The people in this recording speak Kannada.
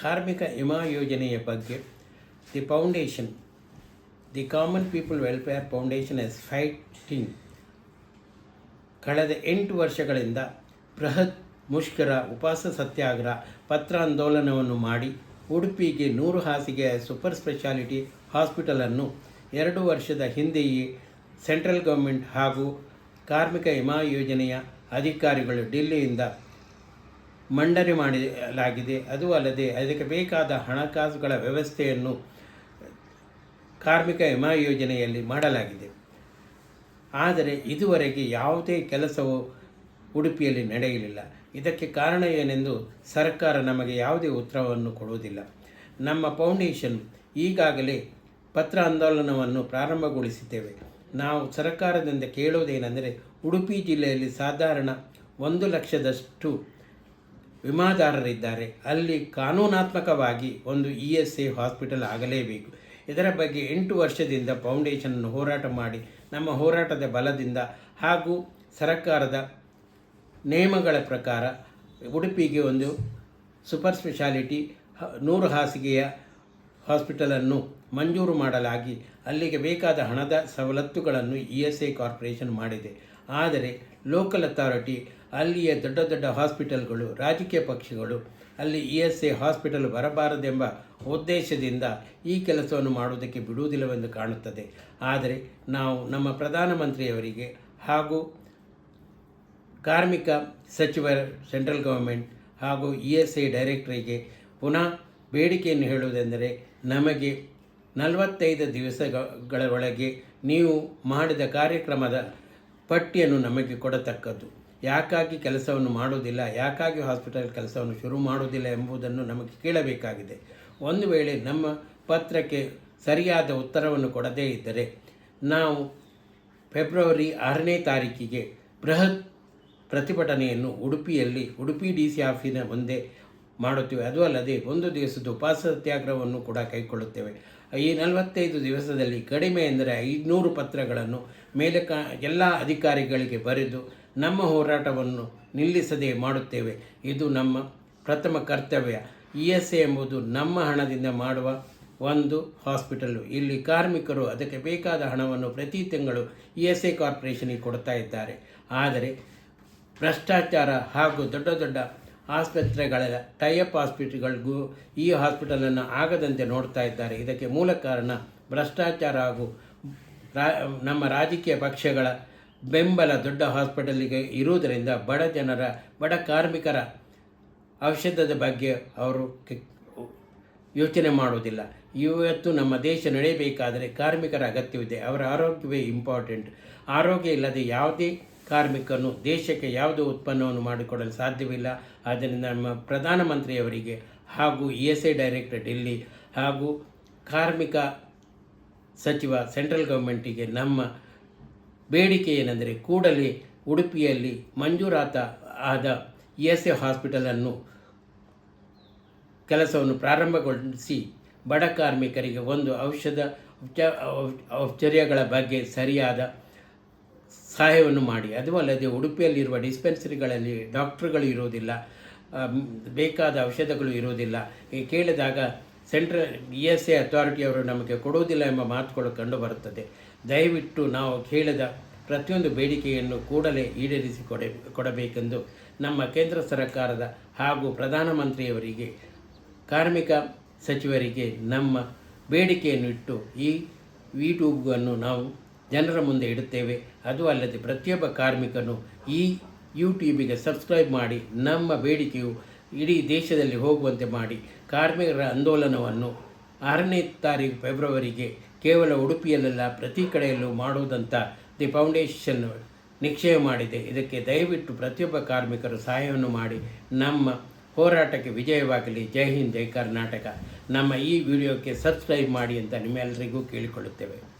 ಕಾರ್ಮಿಕ ವಿಮಾ ಯೋಜನೆಯ ಬಗ್ಗೆ the foundation the common people welfare foundation is fighting. ಕಳೆದ ಎಂಟು ವರ್ಷಗಳಿಂದ ಬೃಹತ್ ಮುಷ್ಕರ, ಉಪವಾಸ, ಸತ್ಯಾಗ್ರಹ, ಪತ್ರ ಆಂದೋಲನವನ್ನು ಮಾಡಿ ಉಡುಪಿಗೆ ನೂರು ಹಾಸಿಗೆಯ ಸೂಪರ್ ಸ್ಪೆಷಾಲಿಟಿ ಹಾಸ್ಪಿಟಲನ್ನು ಎರಡು ವರ್ಷದ ಹಿಂದೆಯೇ ಸೆಂಟ್ರಲ್ ಗೌರ್ಮೆಂಟ್ ಹಾಗೂ ಕಾರ್ಮಿಕ ವಿಮಾ ಯೋಜನೆಯ ಅಧಿಕಾರಿಗಳು ಡೆಲ್ಲಿಯಿಂದ ಮಂಡನೆ ಮಾಡಲಾಗಿದೆ. ಅದು ಅಲ್ಲದೆ ಅದಕ್ಕೆ ಬೇಕಾದ ಹಣಕಾಸುಗಳ ವ್ಯವಸ್ಥೆಯನ್ನು ಕಾರ್ಮಿಕ ವಿಮಾ ಯೋಜನೆಯಲ್ಲಿ ಮಾಡಲಾಗಿದೆ. ಆದರೆ ಇದುವರೆಗೆ ಯಾವುದೇ ಕೆಲಸವು ಉಡುಪಿಯಲ್ಲಿ ನಡೆಯಲಿಲ್ಲ. ಇದಕ್ಕೆ ಕಾರಣ ಏನೆಂದು ಸರ್ಕಾರ ನಮಗೆ ಯಾವುದೇ ಉತ್ತರವನ್ನು ಕೊಡುವುದಿಲ್ಲ. ನಮ್ಮ ಫೌಂಡೇಶನ್ ಈಗಾಗಲೇ ಪತ್ರ ಆಂದೋಲನವನ್ನು ಪ್ರಾರಂಭಗೊಳಿಸಿದ್ದೇವೆ. ನಾವು ಸರ್ಕಾರದಿಂದ ಕೇಳುವುದೇನೆಂದರೆ ಉಡುಪಿ ಜಿಲ್ಲೆಯಲ್ಲಿ ಸಾಧಾರಣ ಒಂದು ಲಕ್ಷದಷ್ಟು ವಿಮಾದಾರರಿದ್ದಾರೆ. ಅಲ್ಲಿ ಕಾನೂನಾತ್ಮಕವಾಗಿ ಒಂದು ಇ ಎಸ್ ಎ ಹಾಸ್ಪಿಟಲ್ ಆಗಲೇಬೇಕು. ಇದರ ಬಗ್ಗೆ ಎಂಟು ವರ್ಷದಿಂದ ಫೌಂಡೇಶನನ್ನು ಹೋರಾಟ ಮಾಡಿ, ನಮ್ಮ ಹೋರಾಟದ ಬಲದಿಂದ ಹಾಗೂ ಸರ್ಕಾರದ ನಿಯಮಗಳ ಪ್ರಕಾರ ಉಡುಪಿಗೆ ಒಂದು ಸೂಪರ್ ಸ್ಪೆಷಾಲಿಟಿ ನೂರು ಹಾಸಿಗೆಯ ಹಾಸ್ಪಿಟಲನ್ನು ಮಂಜೂರು ಮಾಡಲಾಗಿ, ಅಲ್ಲಿಗೆ ಬೇಕಾದ ಹಣದ ಸವಲತ್ತುಗಳನ್ನು ಇ ಎಸ್ ಐ ಕಾರ್ಪೊರೇಷನ್ ಮಾಡಿದೆ. ಆದರೆ ಲೋಕಲ್ ಅಥಾರಿಟಿ ಅಲ್ಲಿಯ ದೊಡ್ಡ ದೊಡ್ಡ ಹಾಸ್ಪಿಟಲ್ಗಳು, ರಾಜಕೀಯ ಪಕ್ಷಗಳು, ಅಲ್ಲಿ ಇ ಎಸ್ ಎ ಹಾಸ್ಪಿಟಲ್ ಬರಬಾರದೆಂಬ ಉದ್ದೇಶದಿಂದ ಈ ಕೆಲಸವನ್ನು ಮಾಡುವುದಕ್ಕೆ ಬಿಡುವುದಿಲ್ಲವೆಂದು ಕಾಣುತ್ತದೆ. ಆದರೆ ನಾವು ನಮ್ಮ ಪ್ರಧಾನಮಂತ್ರಿಯವರಿಗೆ ಹಾಗೂ ಕಾರ್ಮಿಕ ಸಚಿವ ಸೆಂಟ್ರಲ್ ಗೌರ್ಮೆಂಟ್ ಹಾಗೂ ಇ ಎಸ್ ಐ ಡೈರೆಕ್ಟರಿಗೆ ಪುನಃ ಬೇಡಿಕೆಯನ್ನು ಹೇಳುವುದೆಂದರೆ ನಮಗೆ ನಲವತ್ತೈದು ದಿವಸಗಳ ಒಳಗೆ ನೀವು ಮಾಡಿದ ಕಾರ್ಯಕ್ರಮದ ಪಟ್ಟಿಯನ್ನು ನಮಗೆ ಕೊಡತಕ್ಕದ್ದು. ಯಾಕಾಗಿ ಕೆಲಸವನ್ನು ಮಾಡುವುದಿಲ್ಲ, ಯಾಕಾಗಿ ಹಾಸ್ಪಿಟಲ್ ಕೆಲಸವನ್ನು ಶುರು ಮಾಡುವುದಿಲ್ಲ ಎಂಬುದನ್ನು ನಮಗೆ ಕೇಳಬೇಕಾಗಿದೆ. ಒಂದು ವೇಳೆ ನಮ್ಮ ಪತ್ರಕ್ಕೆ ಸರಿಯಾದ ಉತ್ತರವನ್ನು ಕೊಡದೇ ಇದ್ದರೆ, ನಾವು ಫೆಬ್ರವರಿ ಆರನೇ ತಾರೀಕಿಗೆ ಬೃಹತ್ ಪ್ರತಿಭಟನೆಯನ್ನು ಉಡುಪಿಯಲ್ಲಿ, ಉಡುಪಿ ಡಿ ಸಿ ಆಫೀಸಿನ ಮುಂದೆ ಮಾಡುತ್ತೇವೆ. ಅದು ಅಲ್ಲದೆ ಒಂದು ದಿವಸದ ಉಪವಾಸ ಸತ್ಯಾಗ್ರಹವನ್ನು ಕೂಡ ಕೈಗೊಳ್ಳುತ್ತೇವೆ. ಈ ನಲವತ್ತೈದು ದಿವಸದಲ್ಲಿ ಕಡಿಮೆ ಎಂದರೆ ಐದುನೂರು ಪತ್ರಗಳನ್ನು ಮೇಲೆ ಕ ಎಲ್ಲ ಅಧಿಕಾರಿಗಳಿಗೆ ಬರೆದು ನಮ್ಮ ಹೋರಾಟವನ್ನು ನಿಲ್ಲಿಸದೆ ಮಾಡುತ್ತೇವೆ. ಇದು ನಮ್ಮ ಪ್ರಥಮ ಕರ್ತವ್ಯ. ಇ ಎಸ್ ಎ ಎಂಬುದು ನಮ್ಮ ಹಣದಿಂದ ಮಾಡುವ ಒಂದು ಹಾಸ್ಪಿಟಲು. ಇಲ್ಲಿ ಕಾರ್ಮಿಕರು ಅದಕ್ಕೆ ಬೇಕಾದ ಹಣವನ್ನು ಪ್ರತಿ ತಿಂಗಳು ಇ ಎಸ್ ಎ ಕಾರ್ಪೊರೇಷನಿಗೆ ಕೊಡ್ತಾ ಇದ್ದಾರೆ. ಆದರೆ ಭ್ರಷ್ಟಾಚಾರ ಹಾಗೂ ದೊಡ್ಡ ದೊಡ್ಡ ಆಸ್ಪತ್ರೆಗಳ ಟೈಅಪ್ ಹಾಸ್ಪಿಟಲ್ಗಳಿಗೂ ಈ ಹಾಸ್ಪಿಟಲನ್ನು ಆಗದಂತೆ ನೋಡ್ತಾ ಇದ್ದಾರೆ. ಇದಕ್ಕೆ ಮೂಲ ಕಾರಣ ಭ್ರಷ್ಟಾಚಾರ ಹಾಗೂ ರಾ, ನಮ್ಮ ರಾಜಕೀಯ ಪಕ್ಷಗಳ ಬೆಂಬಲ ದೊಡ್ಡ ಹಾಸ್ಪಿಟಲಿಗೆ ಇರುವುದರಿಂದ ಬಡ ಜನರ, ಬಡ ಕಾರ್ಮಿಕರ ಔಷಧದ ಬಗ್ಗೆ ಅವರು ಯೋಚನೆ ಮಾಡುವುದಿಲ್ಲ. ಇವತ್ತು ನಮ್ಮ ದೇಶ ನಡೆಯಬೇಕಾದರೆ ಕಾರ್ಮಿಕರ ಅಗತ್ಯವಿದೆ. ಅವರ ಆರೋಗ್ಯವೇ ಇಂಪಾರ್ಟೆಂಟ್ ಆರೋಗ್ಯ ಇಲ್ಲದೆ ಯಾವುದೇ ಕಾರ್ಮಿಕನು ದೇಶಕ್ಕೆ ಯಾವುದೇ ಉತ್ಪನ್ನವನ್ನು ಮಾಡಿಕೊಡಲು ಸಾಧ್ಯವಿಲ್ಲ. ಆದ್ದರಿಂದ ನಮ್ಮ ಪ್ರಧಾನಮಂತ್ರಿಯವರಿಗೆ ಹಾಗೂ E S I director Delhi ಹಾಗೂ ಕಾರ್ಮಿಕ ಸಚಿವ ಸೆಂಟ್ರಲ್ ಗೌರ್ಮೆಂಟಿಗೆ ನಮ್ಮ ಬೇಡಿಕೆ ಏನೆಂದರೆ ಕೂಡಲೇ ಉಡುಪಿಯಲ್ಲಿ ಮಂಜೂರಾತ ಆದ ಇ ಎಸ್ ಎ ಹಾಸ್ಪಿಟಲನ್ನು ಕೆಲಸವನ್ನು ಪ್ರಾರಂಭಗೊಳಿಸಿ ಬಡ ಕಾರ್ಮಿಕರಿಗೆ ಒಂದು ಔಷಧ ಉಪಚ- ಬಗ್ಗೆ ಸರಿಯಾದ ಸಹಾಯವನ್ನು ಮಾಡಿ. ಅದು ಅಲ್ಲದೆ ಉಡುಪಿಯಲ್ಲಿರುವ ಡಿಸ್ಪೆನ್ಸರಿಗಳಲ್ಲಿ ಡಾಕ್ಟ್ರುಗಳು ಇರುವುದಿಲ್ಲ ಬೇಕಾದ ಔಷಧಗಳು ಇರುವುದಿಲ್ಲ. ಈ ಕೇಳಿದಾಗ ಸೆಂಟ್ರಲ್ ಇ ಎಸ್ ಎ ಅಥಾರಿಟಿಯವರು ನಮಗೆ ಕೊಡುವುದಿಲ್ಲ ಎಂಬ ಮಾತುಗಳು ಕಂಡುಬರುತ್ತದೆ ದಯವಿಟ್ಟು ನಾವು ಕೇಳಿದ ಪ್ರತಿಯೊಂದು ಬೇಡಿಕೆಯನ್ನು ಕೂಡಲೇ ಈಡೇರಿಸಿ ಕೊಡ ಕೊಡಬೇಕೆಂದು ನಮ್ಮ ಕೇಂದ್ರ ಸರ್ಕಾರದ ಹಾಗೂ ಪ್ರಧಾನಮಂತ್ರಿಯವರಿಗೆ, ಕಾರ್ಮಿಕ ಸಚಿವರಿಗೆ ನಮ್ಮ ಬೇಡಿಕೆಯನ್ನು ಇಟ್ಟು ಈ ಯೂಟ್ಯೂಬನ್ನು ನಾವು ಜನರ ಮುಂದೆ ಇಡುತ್ತೇವೆ. ಅದು ಅಲ್ಲದೆ ಪ್ರತಿಯೊಬ್ಬ ಕಾರ್ಮಿಕನು ಈ ಯೂಟ್ಯೂಬಿಗೆ ಸಬ್ಸ್ಕ್ರೈಬ್ ಮಾಡಿ ನಮ್ಮ ಬೇಡಿಕೆಯು ಇಡೀ ದೇಶದಲ್ಲಿ ಹೋಗುವಂತೆ ಮಾಡಿ ಕಾರ್ಮಿಕರ ಆಂದೋಲನವನ್ನು ಆರನೇ ತಾರೀಕು ಫೆಬ್ರವರಿಗೆ ಕೇವಲ ಉಡುಪಿಯಲ್ಲೆಲ್ಲ, ಪ್ರತಿ ಕಡೆಯಲ್ಲೂ ಮಾಡುವುದಂತ ದಿ ಫೌಂಡೇಶನ್ ನಿಶ್ಚಯ ಮಾಡಿದೆ. ಇದಕ್ಕೆ ದಯವಿಟ್ಟು ಪ್ರತಿಯೊಬ್ಬ ಕಾರ್ಮಿಕರು ಸಹಾಯವನ್ನು ಮಾಡಿ. ನಮ್ಮ ಹೋರಾಟಕ್ಕೆ ವಿಜಯವಾಗಲಿ. ಜೈ ಹಿಂದ್, ಜೈ ಕರ್ನಾಟಕ. ನಮ್ಮ ಈ ವಿಡಿಯೋಕ್ಕೆ ಸಬ್ಸ್ಕ್ರೈಬ್ ಮಾಡಿ ಅಂತ ನಿಮ್ಮೆಲ್ಲರಿಗೂ ಕೇಳಿಕೊಳ್ಳುತ್ತೇವೆ.